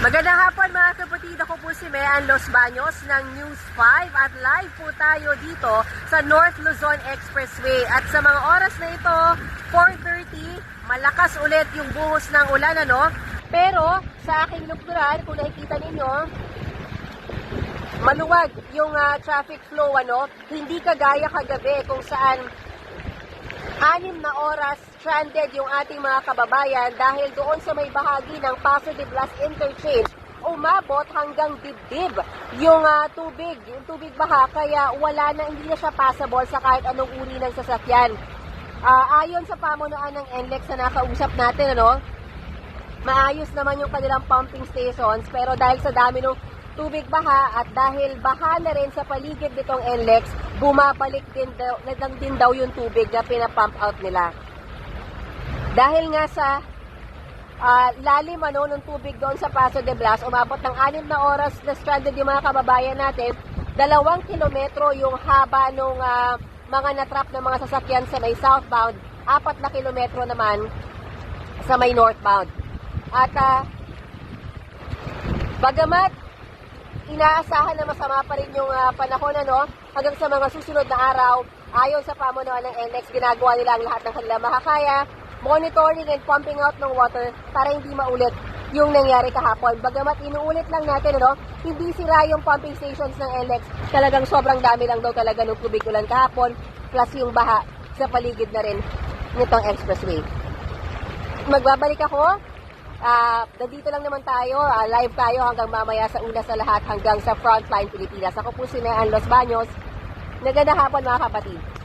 Magandang hapon mga kapatid. Ako po si Mean Los Baños ng News 5 at live po tayo dito sa North Luzon Expressway. At sa mga oras na ito, 4.30, malakas ulit yung buhos ng ulan ano. Pero sa aking lukturan, kung nakikita ninyo, maluwag yung ah, traffic flow ano. Hindi kagaya kagabi kung saan anim na oras stranded yung ating mga kababayan dahil doon sa may bahagi ng Paso de Blas Interchange umabot hanggang dibdib yung ah, tubig, yung tubig baha kaya wala na, hindi na siya passable sa kahit anong uri ng sasakyan. Ah, ayon sa pamunuan ng NLEX na nakausap natin, ano, maayos naman yung kanilang pumping stations pero dahil sa dami ng tubig baha at dahil baha na rin sa paligid nitong NLEX, bumabalik din daw, lang din daw yung tubig na pinapump out nila. Dahil nga sa ah, lalim ano, ng tubig doon sa Paso de Blas, umabot ng anim na oras na stranded yung mga kababayan natin, dalawang kilometro yung haba ng mga natrap ng mga sasakyan sa may southbound, apat na kilometro naman sa may northbound. At ah, bagamat inaasahan na masama pa rin yung ah, panahon ano, hanggang sa mga susunod na araw, ayon sa pamunuan ng NX, ginagawa nila ang lahat ng kanilang makakaya, monitoring and pumping out ng water para hindi maulit yung nangyari kahapon. Bagamat inuulit lang natin, ano, hindi sira yung pumping stations ng NX. Talagang sobrang dami lang daw talaga ng tubig ulan kahapon, plus yung baha sa paligid na rin nitong expressway. Magbabalik ako. Ah, nandito lang naman tayo, ah, live tayo hanggang mamaya sa una sa lahat hanggang sa Frontline Pilipinas. Ako po si Nean Los Baños. Nagandang hapon mga kapatid.